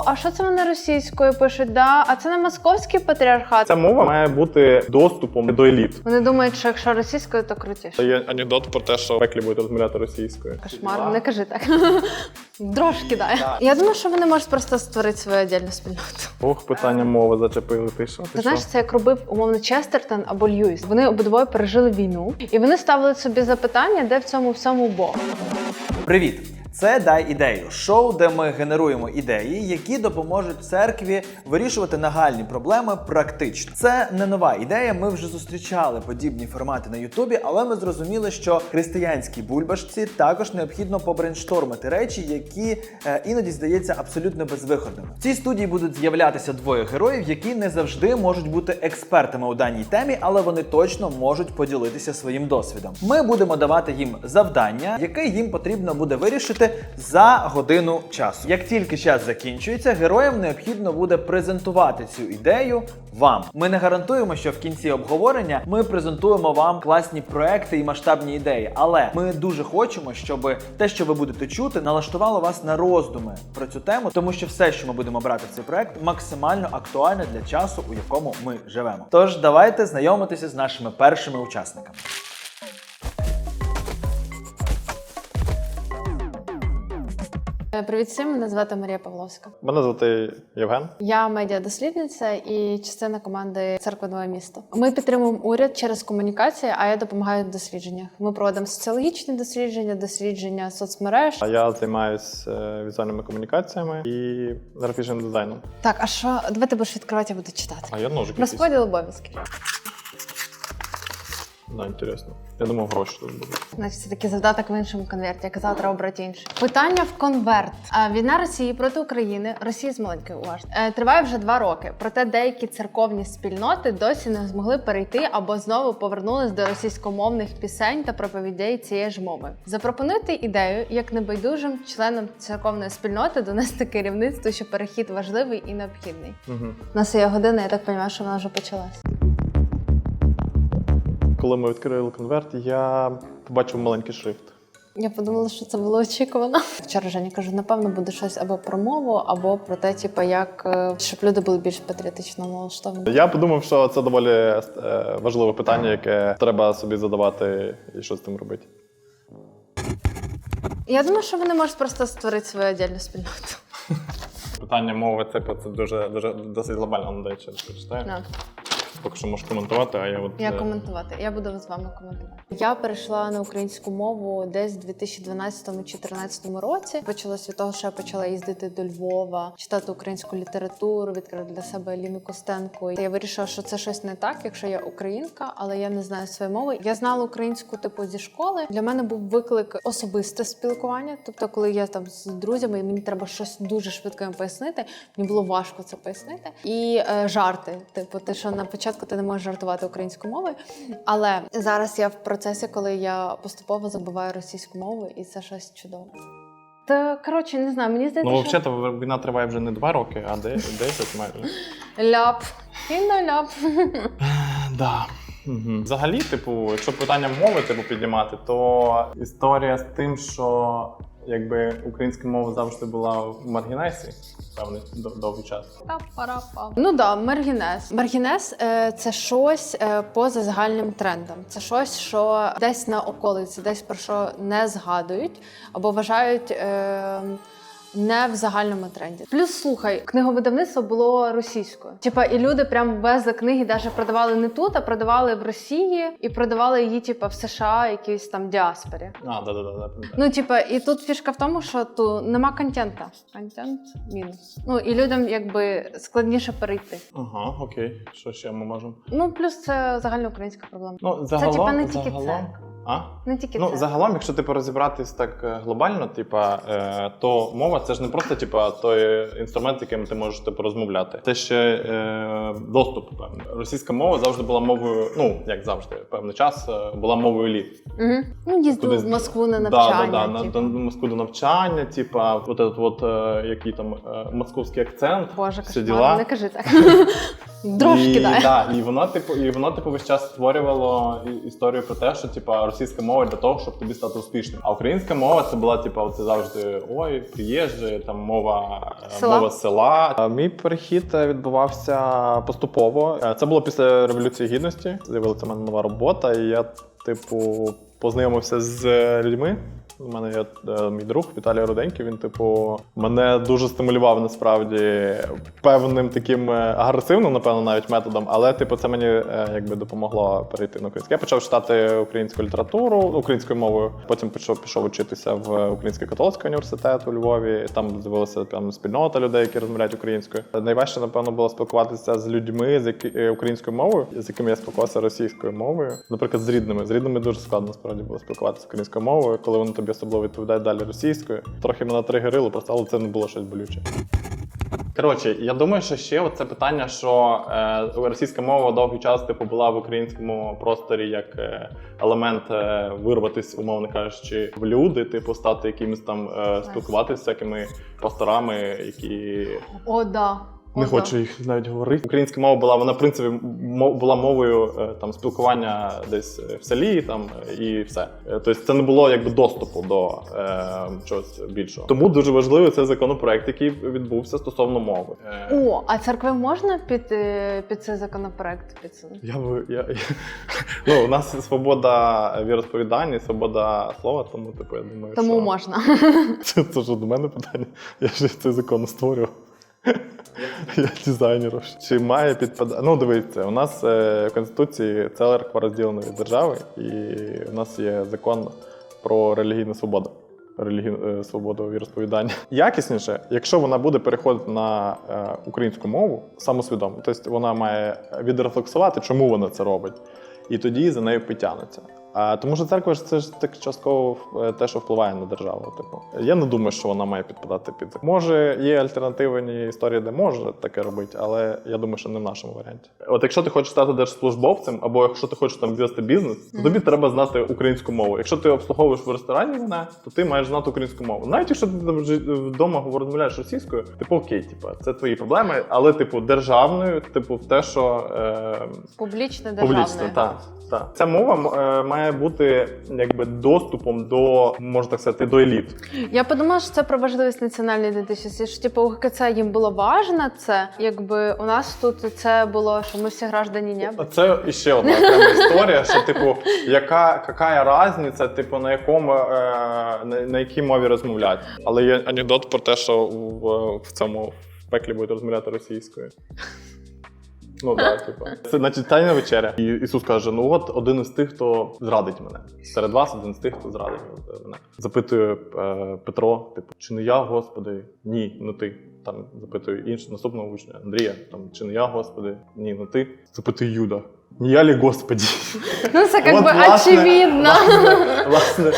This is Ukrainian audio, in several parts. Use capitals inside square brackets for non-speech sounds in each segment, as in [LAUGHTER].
О, а що це вони російською пишуть? Да? А це не московський патріархат. Ця мова має бути доступом до еліт. Вони думають, що якщо російською, то Це крутіше. є анекдот про те, що пеклі будуть розмовляти російською. Кошмар, не кажи так. [LAUGHS] Дрож кидає. Я думаю, що вони можуть просто створити свою віддільну спільноту. Ох, питання мови зачепили. Ти що? Ти Ти знаєш, це як робив умовно Честертон або Льюіс. Вони обидвоє пережили війну, і вони ставили собі запитання, де в цьому всьому Бог. Привіт! Це Дай ідею шоу, де ми генеруємо ідеї, які допоможуть церкві вирішувати нагальні проблеми практично. Це не нова ідея. Ми вже зустрічали подібні формати на Ютубі, але ми зрозуміли, що християнській бульбашці також необхідно побрейнштормити речі, які е, іноді здається абсолютно безвиходними. В цій студії будуть з'являтися двоє героїв, які не завжди можуть бути експертами у даній темі, але вони точно можуть поділитися своїм досвідом. Ми будемо давати їм завдання, яке їм потрібно буде вирішити за годину часу. Як тільки час закінчується, героям необхідно буде презентувати цю ідею вам. Ми не гарантуємо, що в кінці обговорення ми презентуємо вам класні проекти і масштабні ідеї, але ми дуже хочемо, щоб те, що ви будете чути, налаштувало вас на роздуми про цю тему, тому що все, що ми будемо брати в цей проект, максимально актуальне для часу, у якому ми живемо. Тож давайте знайомитися з нашими першими учасниками. Привіт всім, мене звати Марія Павловська. Мене звати Євген. Я медіадослідниця і частина команди Церква Нове місто. Ми підтримуємо уряд через комунікацію, а я допомагаю в дослідженнях. Ми проводимо соціологічні дослідження, дослідження соцмереж. А я займаюся візуальними комунікаціями і графічним дизайном. Так, а що? Давай ти будеш відкривати, я буду читати. А я ножик. Розподіл обов'язків. Да, інтересно. Я думав, гроші тут будуть. Значить, це такий завдаток в іншому конверті. Я казала, треба брати інший. Питання в конверт. А, Війна Росії проти України, Росії з маленькою уважно, е, триває вже два роки. Проте деякі церковні спільноти досі не змогли перейти або знову повернулись до російськомовних пісень та проповідей цієї ж мови. Запропонуйте ідею, як небайдужим членам церковної спільноти донести керівництву, що перехід важливий і необхідний. Угу. У нас є година, я так розумію, що вона вже почалась. Коли ми відкрили конверт, я побачив маленький шрифт. Я подумала, що це було очікувано. Вчора Женя кажу, напевно, буде щось або про мову, або про те, типу, як е, щоб люди були більш патріотично налаштовані. Я подумав, що це доволі е, важливе питання, яке треба собі задавати і що з тим робити. Я думаю, що вони можуть просто створити свою віддільну спільноту. Питання мови типу, це дуже дуже досить глобально надає. На, Поки що можеш коментувати, а я от я е, коментувати. Я буду з вами коментувати. Я перейшла на українську мову десь в 2012-2014 році. Почалось від того, що я почала їздити до Львова, читати українську літературу, відкрила для себе Аліну Костенко. Я вирішила, що це щось не так, якщо я українка, але я не знаю своєї мови. Я знала українську типу зі школи. Для мене був виклик особисте спілкування. Тобто, коли я там з друзями, і мені треба щось дуже швидко їм пояснити. Мені було важко це пояснити. І е, жарти, типу, те, що на початку ти не можеш жартувати українською мовою. Але зараз я в процесі, коли я поступово забуваю російську мову, і це щось чудове. Та коротше, не знаю, мені здається, Ну, що взагалі, війна триває вже не два роки, а де- [LAUGHS] 10 майже. ляп. Ляп. [LAUGHS] Да. Угу. Взагалі, типу, якщо питання мови типу, піднімати, то історія з тим, що якби українська мова завжди була в маргінесі певний дов- довгий час. Ну да, маргінез. Маргінез е, це щось е, поза загальним трендом. Це щось, що десь на околиці, десь про що не згадують або вважають. Е, не в загальному тренді. Плюс слухай, книговидавництво було російською. Типа, і люди прям везли книги, навіть продавали не тут, а продавали в Росії і продавали її, типа, в США, якійсь там діаспорі. А, да, да, да, да. Ну, типа, і тут фішка в тому, що ту нема контента. Контент мінус. Ну і людям якби складніше перейти. Ага, окей. Що ще ми можемо? Ну, плюс це загальноукраїнська проблема. Ну, загалом, типа, не тільки загалом... це. А? Не тільки Ну, це. загалом, якщо типу розібратись так е, глобально, типа, е, то мова це ж не просто типа той інструмент, яким ти можеш типу розмовляти. Це ще е, доступ певний. Російська мова завжди була мовою, ну як завжди, певний час е, була мовою еліт. Угу. Ну, їздили в Москву на навчання. Да, да, да, на, типу. до Москву до навчання, типа, от этот вот е, який там е, московський акцент. Боже, кошмар, діла. не кажи так. [LAUGHS] Дрож і, кидає. Да, і воно, типу, і воно, типу, весь час створювало історію про те, що типа російська мова для того, щоб тобі стати успішним. А українська мова це була типу, це завжди ой, приїжджі, там мова е, Села. мова села. Мій перехід е, відбувався поступово. Е, Це було після революції гідності. З'явилася в мене нова робота, і я, типу, познайомився з е, людьми. У мене є е, мій друг Віталій Руденький. Він, типу, мене дуже стимулював насправді певним таким е, агресивним, напевно, навіть методом. Але, типу, це мені якби допомогло перейти на українське. Я почав читати українську літературу українською мовою. Потім пішов пішов вчитися в Український католицький університет у Львові. Там з'явилася там спільнота людей, які розмовляють українською. Найважче, напевно, було спілкуватися з людьми з які, українською мовою, з якими я спілкувався російською мовою. Наприклад, з рідними. З рідними дуже складно насправді було спілкуватися українською мовою, коли вони тобі особливо відповідають далі російською. Трохи мене тригерило, просто але це не було щось болюче. Коротше, я думаю, що ще це питання, що е, російська мова довгий час типу була в українському просторі як е, елемент е, вирватися, умовно кажучи, в люди, типу, стати якимось там е, спілкуватися з всякими пасторами, які О, да. Не О, хочу їх навіть говорити. Українська мова була вона в принципі мо- була мовою е, там спілкування десь е, в селі, там і все. Е, Тобто це не було якби доступу до е, чогось більшого. Тому дуже важливий цей законопроект, який відбувся стосовно мови. О, а церкви можна під, під цей законопроект? Під це? Я би я, я [LAUGHS] ну у нас свобода віросповідання, свобода слова, тому типу я думаю, Тому що можна. [LAUGHS] це, це ж до мене питання. Я ж цей закон створював. Я дизайнер. Чи має підпадати? Ну, дивіться, у нас е, в Конституції церква розділена від держави, і у нас є закон про релігійну свободу. Релігійну свободу віросповідання. Якісніше, якщо вона буде переходити на е, українську мову самосвідомо, тобто вона має відрефлексувати, чому вона це робить, і тоді за нею підтягнеться. А тому що церква ж це ж так частково е, те, що впливає на державу. Типу, я не думаю, що вона має підпадати під може є альтернативні історії, де може таке робити, але я думаю, що не в нашому варіанті. От якщо ти хочеш стати держслужбовцем, або якщо ти хочеш там вести бізнес, то тобі треба знати українську мову. Якщо ти обслуговуєш в ресторані мене, то ти маєш знати українську мову. Навіть якщо ти там вдома розмовляєш російською, типу окей, типу, це твої проблеми, але типу державною, типу, те, що. Е, Публічне державне. Публічно, так. Так. Ця мова е, має бути якби доступом до, можна так сказати, до еліт. Я подумала, що це про важливість національної ідентичності. Що типу УГКЦ їм було важно це, якби у нас тут це було, що ми всі граждані неба. Це іще одна окрема [LAUGHS] історія, що типу, яка, яка різниця, типу, на якому е, на, на якій мові розмовляти. Але є анекдот про те, що в, в цьому в пеклі будуть розмовляти російською. Ну так, типу. Це значить тайна вечеря. І Ісус каже: ну от один із тих, хто зрадить мене. Серед вас один з тих, хто зрадить мене. Запитує е, Петро, типу, чи не я, Господи? Ні, не ти. Там запитує іншого наступного учня Андрія, там чи не я, Господи? Ні, не ти. Запитує Юда. Не я ли Господі? Ну це [LAUGHS] як От, би власне, очевидно. Власне, власне,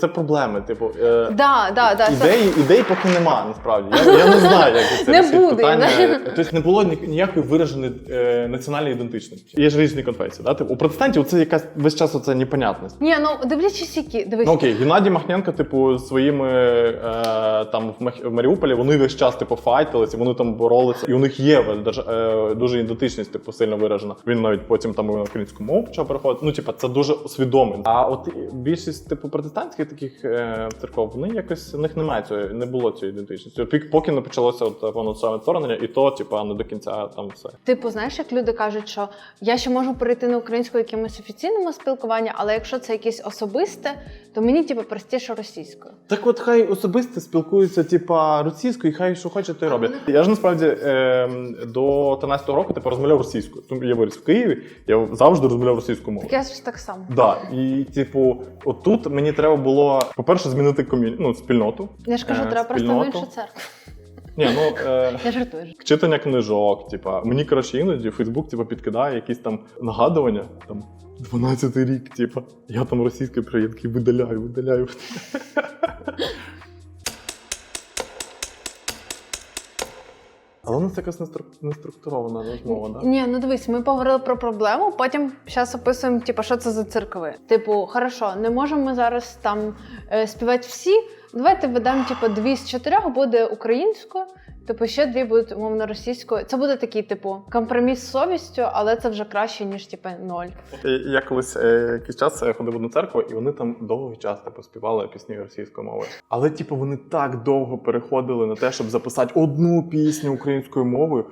це проблеми. Типу, е, Да, да, да, це- ідей, поки нема, насправді. Я, я не знаю, як це Не буде, питання. да. Тобто не було ніякої вираженої е, національної ідентичності. Є ж різні конфесії. Да? Типу, у протестантів це якась весь час оце непонятність. Ні, ну дивлячись, які дивись. Ну окей, Геннадій Махненко, типу, своїми е, там в, Маріуполі вони весь час типу файтилися, вони там боролися, і у них є держ... е, дуже ідентичність, типу, сильно виражена. Він навіть потім там на українську мову почав переходити. Ну, типу, це дуже усвідомлено. А от більшість типу протестантських таких е, церков, вони якось у них немає цього, не було цієї ідентичності. Пік- поки не почалося от повноцінне вторгнення, і то, типу, не до кінця там все. Типу, знаєш, як люди кажуть, що я ще можу перейти на українську якимось офіційному спілкуванні, але якщо це якесь особисте, то мені типу простіше російською. Так от хай особисто спілкуються, типа російською, і хай що хоче, то й роблять. Я ж насправді е, до 13-го року типу, розмовляв російською. Тому Я виріс в Києві, я завжди розмовляв російською мовою. Так я ж так само. Да, і типу, отут мені треба було, по-перше, змінити ком'юні... ну, спільноту. Я ж кажу, Е, треба просто в іншу церкву. Ні, ну [LAUGHS] е, Я жартую. читання книжок, типа, мені коротше іноді Фейсбук типу, підкидає якісь там нагадування. Там 12 рік, типа, я там російські приєдки видаляю, видаляю. [LAUGHS] Але у нас якась неструк- неструктурована розмова, так? Ні, ну дивись, ми поговорили про проблему, потім зараз описуємо, типу, що це за церкви. Типу, хорошо, не можемо ми зараз там е, співати всі. Давайте ведемо, типу, дві з чотирьох буде українською, Типу, ще дві будуть умовно російською. Це буде такий, типу, компроміс з совістю, але це вже краще, ніж типу, ноль. Я колись е, якийсь час ходив одну церкву, і вони там довгий час типу, співали пісні російською мовою. Але, типу, вони так довго переходили на те, щоб записати одну пісню українською мовою.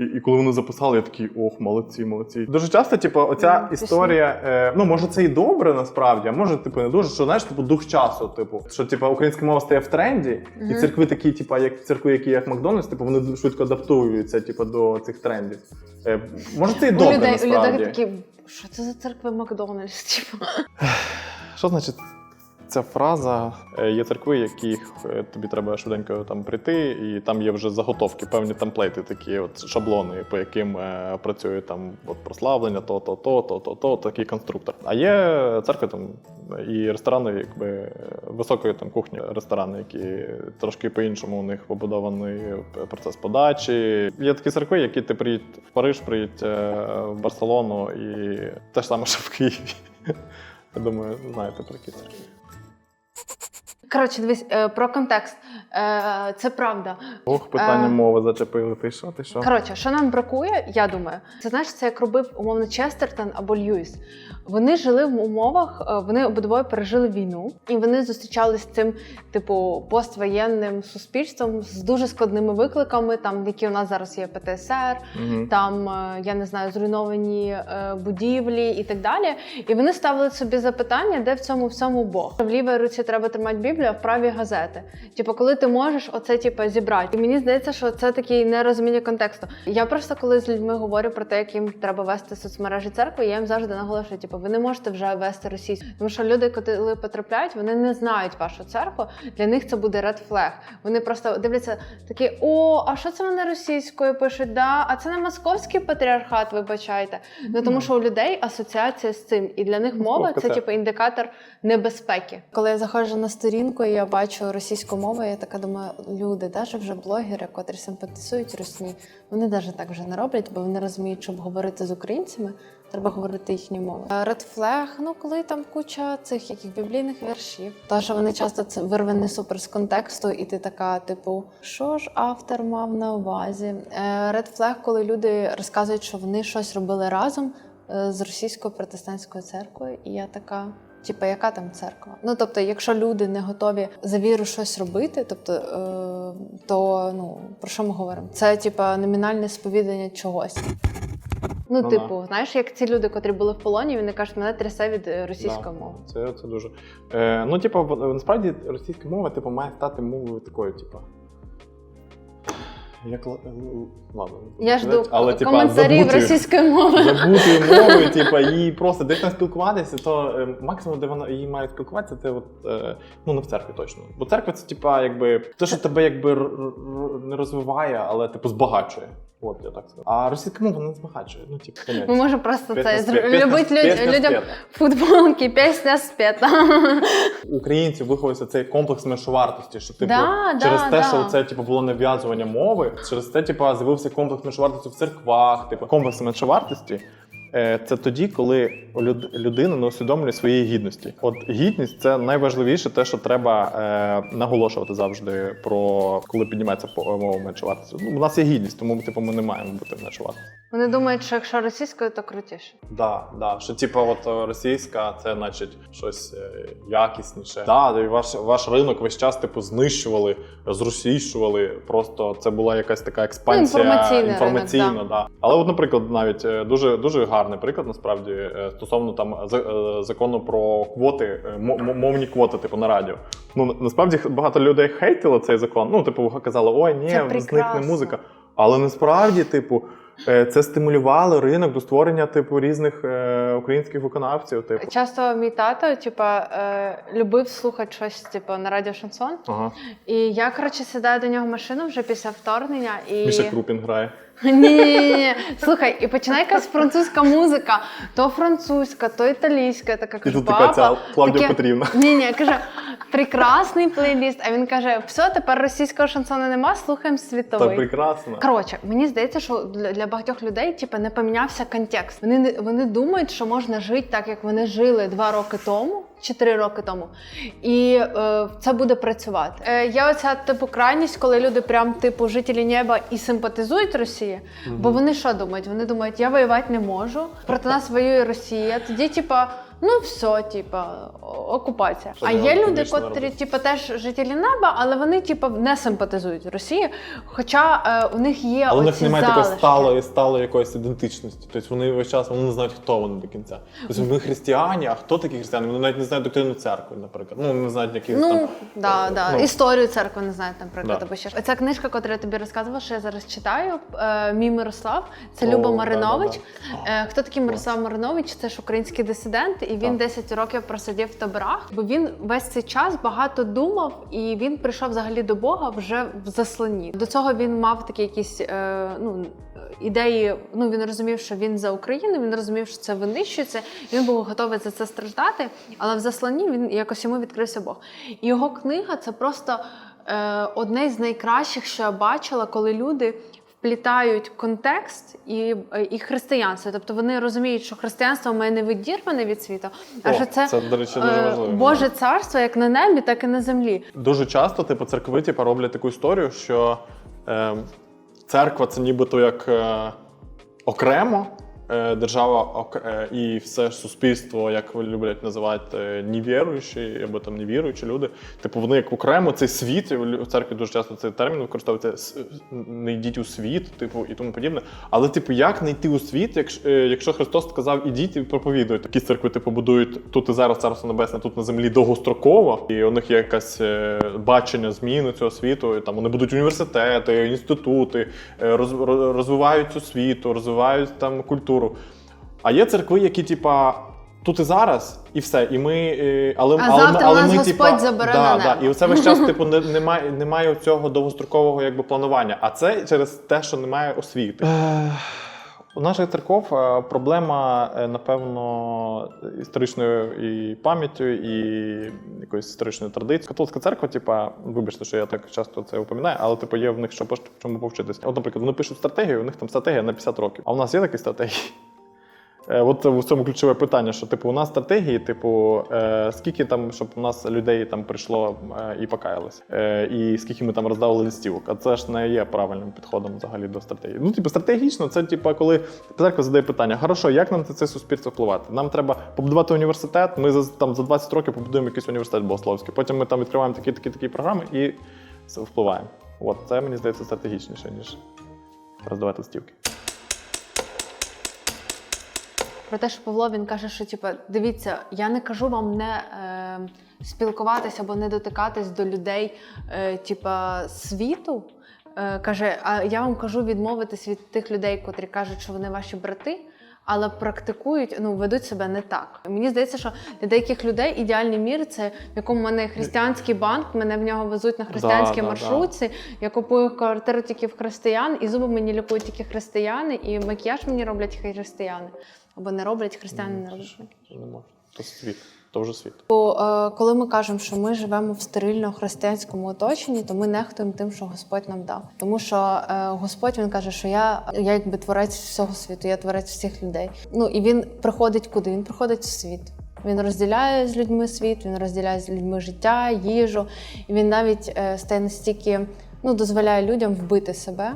І, і коли вони записали, я такий ох, молодці, молодці. Дуже часто, типу, оця пісні. історія, е, ну може це і добре насправді, а може, типу, не дуже, що знаєш, типу, дух часу, типу, що типу, українська мова стає в тренді, і церкви такі, типу, як церкви, які як Макдональдс, типу, вони швидко адаптуються, типу, до цих трендів. Е, може, це і добре у людей, у людей такі, що це за церква Макдональдс? [LAUGHS] Типу. Що значить ця фраза? Е, Є церкви, яких е, тобі треба швиденько там прийти, і там є вже заготовки, певні темплейти, такі от шаблони, по яким е, працює там от прославлення, то, то, то, то, то, то, такий конструктор. А є церкви там і ресторани, якби високої там кухні, ресторани, які трошки по-іншому у них побудований процес подачі. Є такі церкви, які ти приїдь в Париж, приїдь в Барселону, і те ж саме, що в Києві. [LAUGHS] Я думаю, знаєте про які церкви. Коротше, дивись, е, про контекст. Е, Це правда. Ох, питання Е, мови зачепили. Ти що? Ти що? Коротше, що нам бракує, я думаю, це знаєш, це як робив умовно Честертон або Льюіс. Вони жили в умовах, е, вони обидвоє пережили війну, і вони зустрічалися з цим, типу, поствоєнним суспільством з дуже складними викликами, там які у нас зараз є ПТСР, Мгм. там е, я не знаю, зруйновані е, будівлі і так далі. І вони ставили собі запитання, де в цьому всьому Бог. В лівій руці треба тримати Біблію, а в правій газети. Типу, коли ти можеш оце типу, зібрати. І мені здається, що це таке нерозуміння контексту. Я просто коли з людьми говорю про те, як їм треба вести соцмережі церкви, я їм завжди наголошую, типу, ви не можете вже вести російську. Тому що люди, коли потрапляють, вони не знають вашу церкву. Для них це буде ред флег. Вони просто дивляться такі: о, а що це вони російською пишуть? Да, а це не московський патріархат, вибачайте. Ну тому що у людей асоціація з цим, і для них мова це типу індикатор небезпеки. Коли я заходжу на сторінку і я бачу російську мову, я така думаю, люди, навіть вже блогери, котрі симпатизують русні, вони навіть так вже не роблять, бо вони розуміють, щоб говорити з українцями. Треба говорити їхню мову. Ред флег, ну коли там куча цих яких біблійних віршів. То що вони часто це вирвані супер з контексту, і ти така, типу, що ж автор мав на увазі? Ред флег, коли люди розказують, що вони щось робили разом е, з російською протестантською церквою, і я така. Типа, яка там церква? Ну тобто, якщо люди не готові за віру щось робити, тобто, е, то ну про що ми говоримо? Це типа номінальне сповідання чогось. Ну, Ну, типу, знаєш, як ці люди, котрі були в полоні, вони кажуть, мене трясе від е, російської мови. Це, це дуже. Е, ну, типу, насправді російська мова типу, має стати мовою такою, типу. Як л- ладно, Я жду але, типа, коментарів забути, російської мови. Забутою [LAUGHS] мовою, типу, її просто десь там спілкуватися, то е, максимум, де вона її має спілкуватися, це от, е, ну не в церкві точно. Бо церква це типа, якби те, що тебе якби не розвиває, але типу збагачує. От я так сказав. А російська мова не збагачує. Ну, типу. Ми можемо просто Пісня це спє- Любить любити люд- пісня людям спета. футболки, пісня спета. українців виховується цей комплекс меншовартості, що типу Да, да, через те, да. що це типу було нав'язування мови, через це типу з'явився комплекс меншовартості в церквах. Типу комплекс меншовартості. Е, Це тоді, коли людина не усвідомлює своєї гідності. От гідність це найважливіше, те, що треба е, наголошувати завжди про коли піднімається мова меншовартості. Ну, у нас є гідність, тому типу, ми не маємо бути меншовартості. Вони думають, що якщо російською, то крутіше. Да, да. Що типу, от е, російська це значить щось якісніше. Да, і ваш, ваш ринок весь час типу знищували, зросійщували. Просто це була якась така експансія Ну, інформаційна, ринок, да. Але, от, наприклад, навіть дуже дуже гарний приклад насправді е, стосовно там е, закону про квоти, е, мо- мо- мовні квоти, типу на радіо. Ну насправді багато людей хейтило цей закон. Ну, типу, казали, ой, ні, зникне музика. Але насправді, типу, це стимулювало ринок до створення типу різних е, українських виконавців. Типу, Часто мій тато, типа, е, любив слухати щось, типу, на радіо шансон. ага. І я, коротше, сідаю до нього в машину вже після вторгнення і. Міша Крупін грає. Ні. Слухай, і починає якась французька музика, то французька, то італійська. Така кажу, тут така ця. Клавдія Петрівна. [LAUGHS] Ні, ні, каже, прекрасний плейліст. А він каже: все, тепер російського шансону нема, слухаємо Та світовий. прекрасно. Коротше, мені здається, що для, для багатьох людей типу, не помінявся контекст. Вони вони думають, що можна жити так, як вони жили два роки тому. чи три роки тому. І е, це буде працювати. Е, є оця типу крайність, коли люди прям типу жителі неба і симпатизують Росії. Бо вони що думають? Вони думають, я воювати не можу. Проти нас воює Росія. Тоді, типа, ну все, типа, окупація. Що а є люди, котрі, типа, теж жителі неба, але вони, типа, не симпатизують Росії. Хоча е, у них є Але у них немає такої сталої, сталої якоїсь ідентичності. Тобто вони весь час вони не знають, хто вони до кінця. Тобто ми християні, а хто такі християни? Вони навіть не знають доктрину церкви, наприклад. Ну, не знають яких Ну, там. да, да. ну. історію церкви не знають, наприклад, Да. або ще щось. Ця книжка, яку я тобі розказувала, що я зараз читаю, е, Мій Мирослав, це О, Люба да, Маринович. да, Е, Хто такий Мирослав Маринович? Це ж український дисидент, і він Так. 10 років просидів в таборах, бо він весь цей час багато думав, і він прийшов взагалі до Бога вже в засланні. До цього він мав такі якісь е, ну. Ідеї, ну він розумів, що він за Україну, він розумів, що це винищується. Він був готовий за це страждати, але в засланні він якось йому відкрився Бог. І його книга це просто е, одне з найкращих, що я бачила, коли люди вплітають контекст і, е, і християнство. Тобто вони розуміють, що християнство має не відірване від світу, а О, що це, це, до речі, дуже е, важливо. Боже царство як на небі, так і на землі. Дуже часто, типу, церкви типу, роблять таку історію, що е, церква це нібито як е, окремо. Е, Держава е, і все суспільство, як ви люблять називати невіруючі або там невіруючі люди. Типу, вони як окремо цей світ, в церкві дуже часто цей термін використовується не йдіть у світ, типу, і тому подібне. Але, типу, як не йти у світ, якщо, е, якщо Христос сказав, ідіть і проповідуйте. Такі церкви, типу, будують тут і зараз царство небесне, тут на землі довгостроково, і у них є якесь бачення зміни цього світу. І, там вони будуть університети, інститути, роз, роз- розвивають світу, розвивають там культуру. А є церкви, які, типа. Тут і зараз, і все. І ми, е, але, А але, завтра але нас ми, Господь типа, забере да, на да, небо. і оце весь час, [LAUGHS] типу, не, немає, немає цього довгострокового якби, планування. А це через те, що немає освіти. У наших церков е, проблема, е, напевно, історичною і пам'яттю, і якоюсь історичною традицією. Католицька церква, типа, вибачте, що я так часто це упоминаю, але типу є в них що чому повчитися. От, наприклад, вони пишуть стратегію, у них там стратегія на 50 років. А у нас є такі стратегії? Е, От в цьому ключове питання, що типу у нас стратегії, типу, е, скільки там, щоб у нас людей там прийшло е, і покаялось, і скільки ми там роздавали листівок. А це ж не є правильним підходом взагалі до стратегії. Ну, типу, стратегічно, це типу, коли церква задає питання: хорошо, як нам на це суспільство впливати? Нам треба побудувати університет. Ми за там за 20 років побудуємо якийсь університет богословський. Потім ми там відкриваємо такі такі такі програми і впливаємо. От це мені здається стратегічніше ніж роздавати листівки. Про те, що Павло він каже, що типу, дивіться, я не кажу вам не е, спілкуватися або не дотикатись до людей, е, типа світу. Е, каже, а я вам кажу відмовитись від тих людей, котрі кажуть, що вони ваші брати. Але практикують, ну ведуть себе не так. Мені здається, що для деяких людей ідеальний мір це в якому в мене християнський банк, мене в нього везуть на християнській Да, да, маршрутці. Я купую квартиру тільки в християн, і зуби мені лікують тільки християни, і макіяж мені роблять християни. Або не роблять християни, не роблять. Це не можна. То світ, то вже світ. Бо е, коли ми кажемо, що ми живемо в стерильно християнському оточенні, то ми нехтуємо тим, що Господь нам дав. Тому що е, Господь він каже, що я, я якби творець всього світу, я творець всіх людей. Ну і він приходить куди? Він приходить в світ. Він розділяє з людьми світ, він розділяє з людьми життя, їжу, і він навіть е, стає настільки, ну дозволяє людям вбити себе.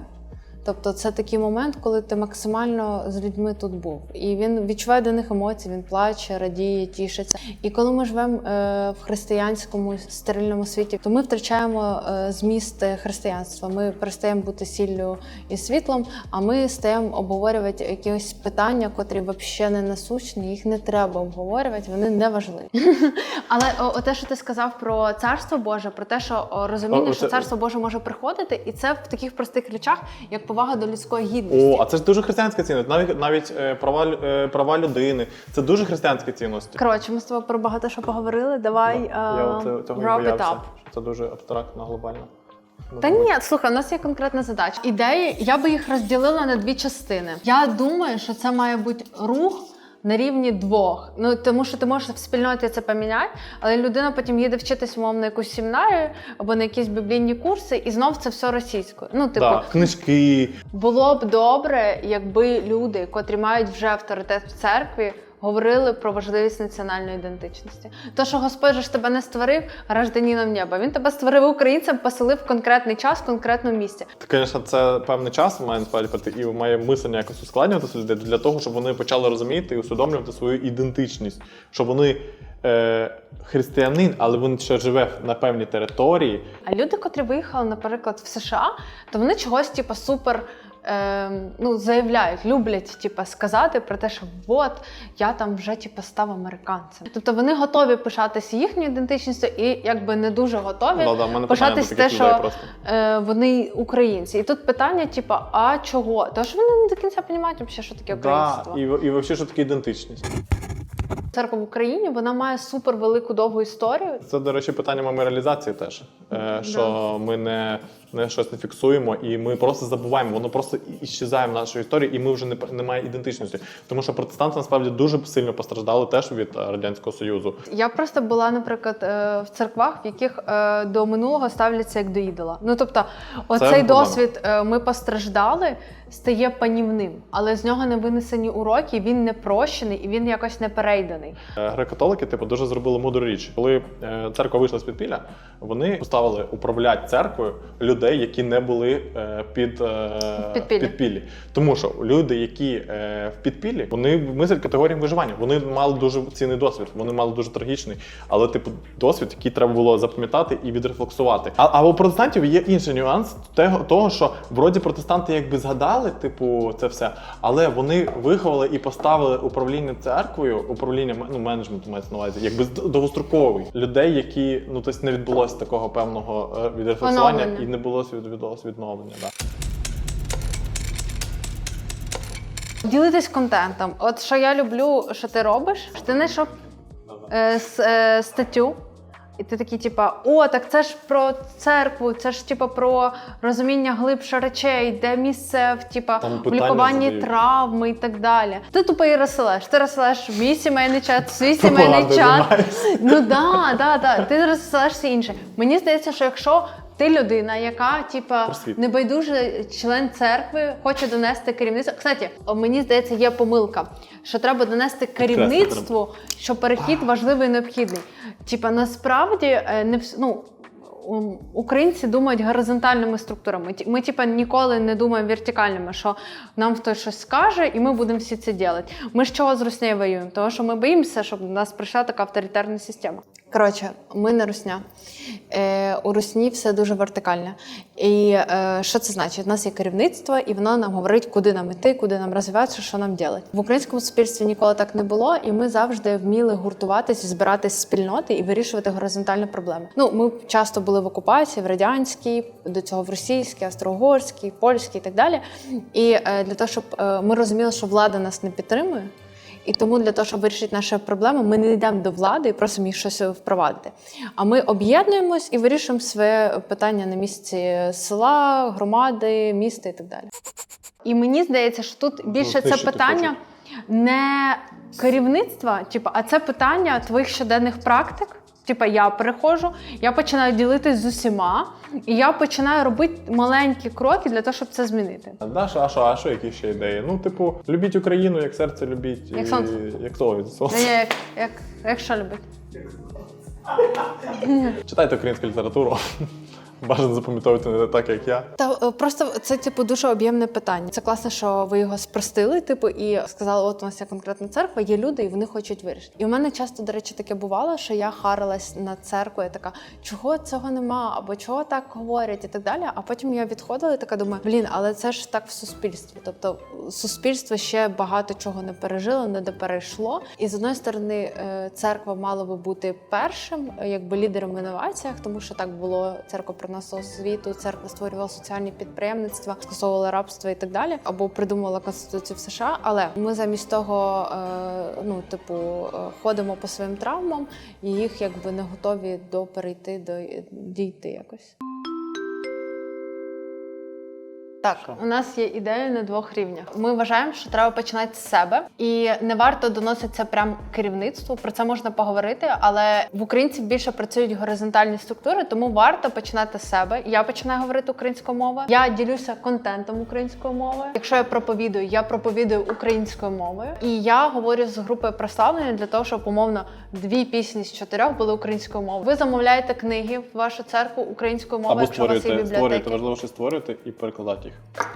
Тобто це такий момент, коли ти максимально з людьми тут був. І він відчуває до них емоції, він плаче, радіє, тішиться. І коли ми живемо е, в християнському стерильному світі, то ми втрачаємо е, зміст християнства. Ми перестаємо бути сіллю і світлом, а ми стаємо обговорювати якісь питання, котрі взагалі не насущні, їх не треба обговорювати, вони не важливі. [LAUGHS] Але о, те, що ти сказав про царство Боже, про те, що розуміння, що царство Боже може приходити, і це в таких простих речах, як повага до людської гідності. О, а це ж дуже християнська цінність. Навіть навіть е, права, е, права людини. Це дуже християнські цінності. Коротше, ми з тобою про багато що поговорили. Давай Я е, от цього- wrap wrap it боявся, up. що це дуже абстрактно, глобально. Та ні, слухай, у нас є конкретна задача. Ідеї, я би їх розділила на дві частини. Я думаю, що це має бути рух. На рівні двох. Ну тому що ти можеш в спільноті це поміняти, але людина потім їде вчитись умовно на якусь семінарію або на якісь біблійні курси, і знов це все російською. Ну, типу, Да, книжки. було б добре, якби люди, котрі мають вже авторитет в церкві, говорили про важливість національної ідентичності. То, що Господь же ж тебе не створив гражданином неба. Він тебе створив українцем, поселив в конкретний час, в конкретному місці. Звісно, це певний час має насправді і має мислення якось ускладнюватися людей для того, щоб вони почали розуміти і усвідомлювати свою ідентичність, що вони е, християнин, але він ще живе на певній території. А люди, котрі виїхали, наприклад, в США, то вони чогось, типу, супер. Е, ну, заявляють, люблять типу, сказати про те, що от я там вже типу, став американцем. Тобто вони готові пишатися їхньою ідентичністю і якби не дуже готові Да, да, пишатись питання те, що е, вони українці. І тут питання, типу, а чого? Тому що вони не до кінця розуміють, взагалі, що таке Да, і, і взагалі, що таке ідентичність. Церква в Україні вона має супер велику довгу історію. Це, до речі, питання меморіалізації теж. Е, що ми не, не щось не фіксуємо, і ми просто забуваємо, воно просто іщезає в нашій історії, і ми вже не немає ідентичності. Тому що протестанти насправді дуже сильно постраждали теж від е, радянського союзу. Я просто була, наприклад, е, в церквах, в яких е, до минулого ставляться як до ідола. Ну тобто, оцей проблема. досвід ми постраждали, стає панівним, але з нього не винесені уроки, він не прощений і він якось не перейданий. Е, Греко-католики, типу, дуже зробили мудру річ. Коли церква вийшла з підпілля, вони поставили управляти церквою людей, які не були е, під е, Підпіллі. підпіллі. Тому що люди, які е, в підпіллі, вони мислять категоріям виживання. Вони мали дуже цінний досвід, вони мали дуже трагічний, але типу досвід, який треба було запам'ятати і відрефлексувати. А, а у протестантів є інший нюанс того, того, що вроді протестанти якби згадали, типу, це все, але вони виховали і поставили управління церквою, управління ну, менеджменту мається на увазі, якби довгостроковий людей, які ну тобто не відбулося такого певного відрефлексування і не було від- відбулося відновлення. Да. Ділитись контентом. От що я люблю, що ти робиш, що ти знайшов е, с- е, статтю. І ти такий, типа, о, так це ж про церкву, це ж типа про розуміння глибше речей, де місце в типа Там в питання лікуванні задають. травми і так далі. Ти тупо і розсилаєш. Ти розсилаєш мій сімейний чат, свій сімейний Пропагандою чат. займаєшся. Ну да, да, да. Ти розсилаєш все інше. Мені здається, що якщо ти людина, яка типа Просвіт. небайдужий член церкви, хоче донести керівництво. Кстати, мені здається, є помилка, що треба донести керівництву, що перехід важливий і необхідний. Типа, насправді е, не вс- ну. Українці думають горизонтальними структурами. Ми, типа, ніколи не думаємо вертикальними, що нам хтось щось скаже, і ми будемо всі це робити. Ми з чого з Руснею воюємо? Тому що ми боїмося, щоб до нас прийшла така авторитарна система. Коротше, ми не русня. Е, у русні все дуже вертикальне. І е, що це значить? У нас є керівництво, і воно нам говорить, куди нам іти, куди нам розвиватися, що нам робити. В українському суспільстві ніколи так не було, і ми завжди вміли гуртуватися, збиратись спільноти і вирішувати горизонтальні проблеми. Ну, ми часто були в окупації, в радянській, до цього в російській, австро-угорській, польській і так далі. І е, для того, щоб е, ми розуміли, що влада нас не підтримує. І тому для того, щоб вирішити нашу проблему, ми не йдемо до влади і просимо їх щось впровадити. А ми об'єднуємось і вирішуємо своє питання на місці села, громади, міста і так далі. І мені здається, що тут більше це питання не керівництва, типу, а це питання твоїх щоденних практик. Типа я перехожу, я починаю ділитись з усіма, і я починаю робити маленькі кроки для того, щоб це змінити. Да, що, а що, а що які ще ідеї? Ну, типу, любіть Україну, як серце любіть, Як сонце. як сонце. Як, як, як що любить? Читайте українську літературу. Бажано запам'ятовувати не так, як я. Та е, просто це типу дуже об'ємне питання. Це класно, що ви його спростили, типу, і сказали, от у нас є конкретна церква, є люди, і вони хочуть вирішити. І у мене часто, до речі, таке бувало, що я харилась на церкву, і така, чого цього нема, або чого так говорять, і так далі. А потім я відходила і така думаю, блін, але це ж так в суспільстві. Тобто суспільство ще багато чого не пережило, не доперейшло. І з одної сторони, е, церква мала би бути першим, е, якби лідером в інноваціях, тому що так було церква приносила освіту церква створювала соціальні підприємництва, скасовувала рабство і так далі, або придумала конституцію в США. Але ми замість того, е, ну типу, е, ходимо по своїм травмам, і їх якби не готові до перейти до дійти якось. Так, у нас є ідея на двох рівнях. Ми вважаємо, що треба починати з себе, і не варто доносити це прям керівництву. Про це можна поговорити, але в українців більше працюють горизонтальні структури, тому варто починати з себе. Я починаю говорити українською мовою. Я ділюся контентом українською мовою. Якщо я проповідую, я проповідую українською мовою. І я говорю з групою прославлення для того, щоб умовно дві пісні з чотирьох були українською мовою. Ви замовляєте книги в вашу церкву українською мовою, Або якщо у вас є створюєте, бібліотеки. створюєте, важливо, що створюєте і перекладати їх.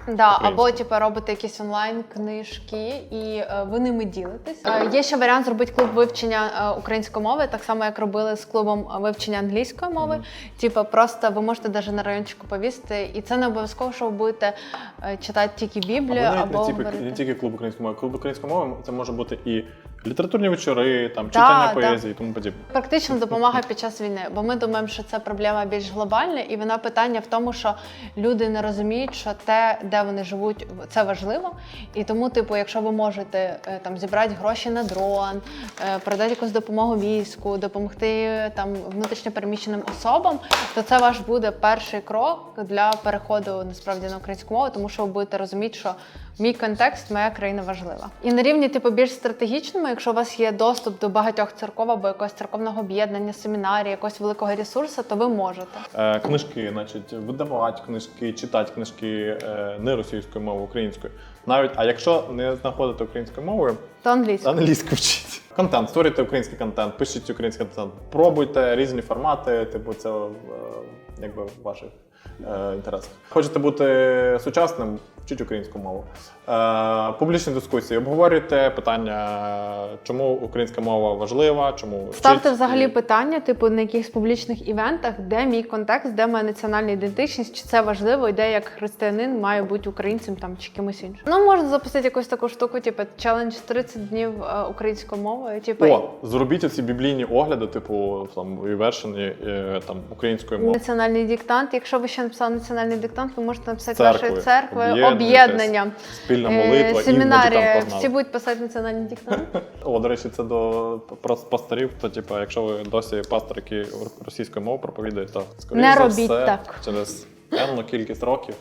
Да, або типу робити якісь онлайн книжки, і е, ви ними ділитесь. Е, є ще варіант зробити клуб вивчення е, української мови, так само як робили з клубом вивчення англійської мови. Типу, просто ви можете навіть на райончику повісти, і це не обов'язково, що ви будете е, читати тільки Біблію Або або, навіть не, тільки, говорити. не тільки клуб української мови. Клуб української мови це може бути і літературні вечори, там Да, читання да. поезії тому подібне. Практична допомога під час війни, бо ми думаємо, що це проблема більш глобальна, і вона питання в тому, що люди не розуміють, що те, де вони живуть, це важливо. І тому, типу, якщо ви можете е, там зібрати гроші на дрон, е, передати якусь допомогу війську, допомогти там внутрішньопереміщеним особам, то це ваш буде перший крок для переходу насправді на українську мову, тому що ви будете розуміти, що мій контекст, моя країна важлива. І на рівні, типу, більш стратегічному, якщо у вас є доступ до багатьох церков або якогось церковного об'єднання, семінарії, якогось великого ресурсу, то ви можете. Е, книжки, значить, видавати книжки, читати книжки е, не російською мовою, українською. Навіть, а якщо не знаходите українською мовою, То англійською. англійську вчіть. Контент, створюйте український контент, пишіть український контент, пробуйте різні формати, типу, це е, якби в ваших е, інтересах. Хочете бути сучасним, вчіть українську мову. Е, публічні дискусії, обговорюйте питання, чому українська мова важлива, чому Ставте взагалі питання, типу, на якихось публічних івентах, де мій контекст, де моя національна ідентичність, чи це важливо, і де як християнин має бути українцем там чи кимось іншим. Ну можна запустити якусь таку штуку, типу челендж 30 днів е, українською мовою. Типу, О, зробіть оці біблійні огляди, типу там і вершені е, там українською мовою. Національний диктант. Якщо ви ще написали національний диктант, ви можете написати Церкви, ваші церкви, об'єднання, Спільна е, молитва семінарі. на Всі будуть писати національний диктант. [LAUGHS] О, до речі, це до пасторів. То, типу, якщо ви досі пастор, який російською мовою проповідує, то скоріше Не робіть все, так. через певну кількість років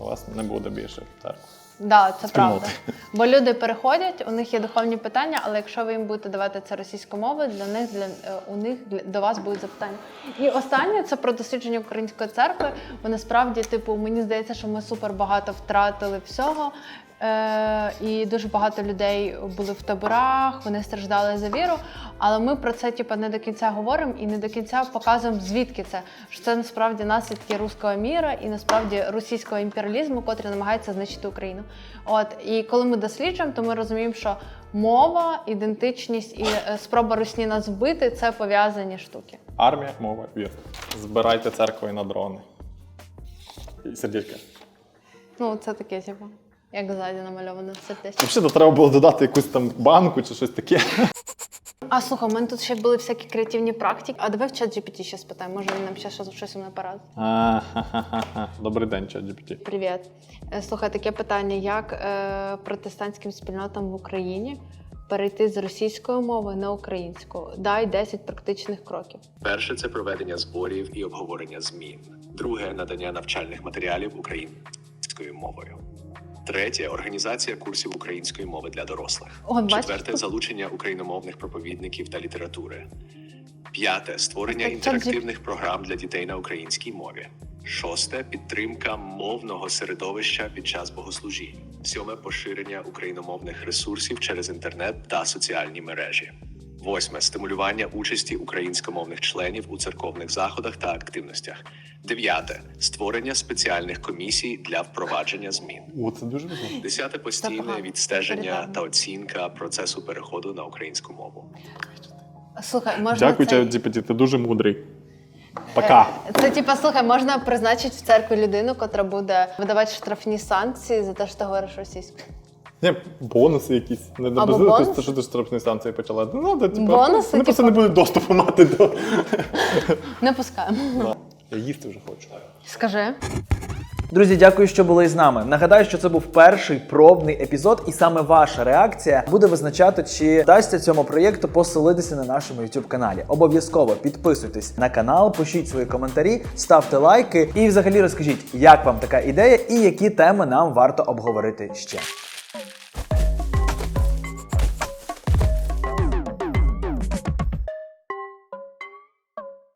у вас не буде більше церкви. Да, це Спільноти. правда. Бо люди переходять, у них є духовні питання, але якщо ви їм будете давати це російською мовою, для них для е, у них для до вас будуть запитання. І останнє це про дослідження української церкви. Бо насправді, типу, мені здається, що ми супер багато втратили всього. Е, і дуже багато людей були в таборах, вони страждали за віру. Але ми про це типу, не до кінця говоримо і не до кінця показуємо, звідки це. Що це насправді наслідки руського міра і насправді російського імперіалізму, котрий намагається знищити Україну. От і коли ми досліджуємо, то ми розуміємо, що мова, ідентичність і е, спроба русні нас вбити це пов'язані штуки. Армія, мова, вір. Збирайте церкви на дрони. І сердечка. Ну, це таке, типу, як ззаді намальоване сердечко. Взагалі, то треба було додати якусь там банку чи щось таке. А слухай, у мене тут ще були всякі креативні практики. А давай в чат GPT ще спитаємо, може він нам ще щось, щось не порадить. Добрий день, чат GPT. Привіт. Е, Слухай, таке питання: як е, протестантським спільнотам в Україні перейти з російської мови на українську? Дай 10 практичних кроків. Перше це проведення зборів і обговорення змін. Друге надання навчальних матеріалів українською мовою. Третє організація курсів української мови для дорослих. О? Четверте залучення україномовних проповідників та літератури. П'яте створення інтерактивних програм для дітей на українській мові. Шосте підтримка мовного середовища під час богослужінь. Сьоме поширення україномовних ресурсів через інтернет та соціальні мережі. Восьме стимулювання участі українськомовних членів у церковних заходах та активностях. Дев'яте створення спеціальних комісій для впровадження змін. О, це дуже важливо. Десяте постійне відстеження та оцінка процесу переходу на українську мову. Слухай, можна Дякую, це... GPT, ти дуже мудрий. Пока. Е, Це типа, слухай, можна призначити в церкві людину, котра буде видавати штрафні санкції за те, що ти говориш російською. Ні, бонуси якісь. Не Або без що ти штрафні станції почала. Ну, надо, типу, Бонуси, вони просто типу? не будуть доступу мати до. Не пускаємо. Я їсти вже хочу. Скажи. Друзі, дякую, що були з нами. Нагадаю, що це був перший пробний епізод, і саме ваша реакція буде визначати, чи вдасться цьому проєкту поселитися на нашому youtube каналі. Обов'язково підписуйтесь на канал, пишіть свої коментарі, ставте лайки і взагалі розкажіть, як вам така ідея і які теми нам варто обговорити ще.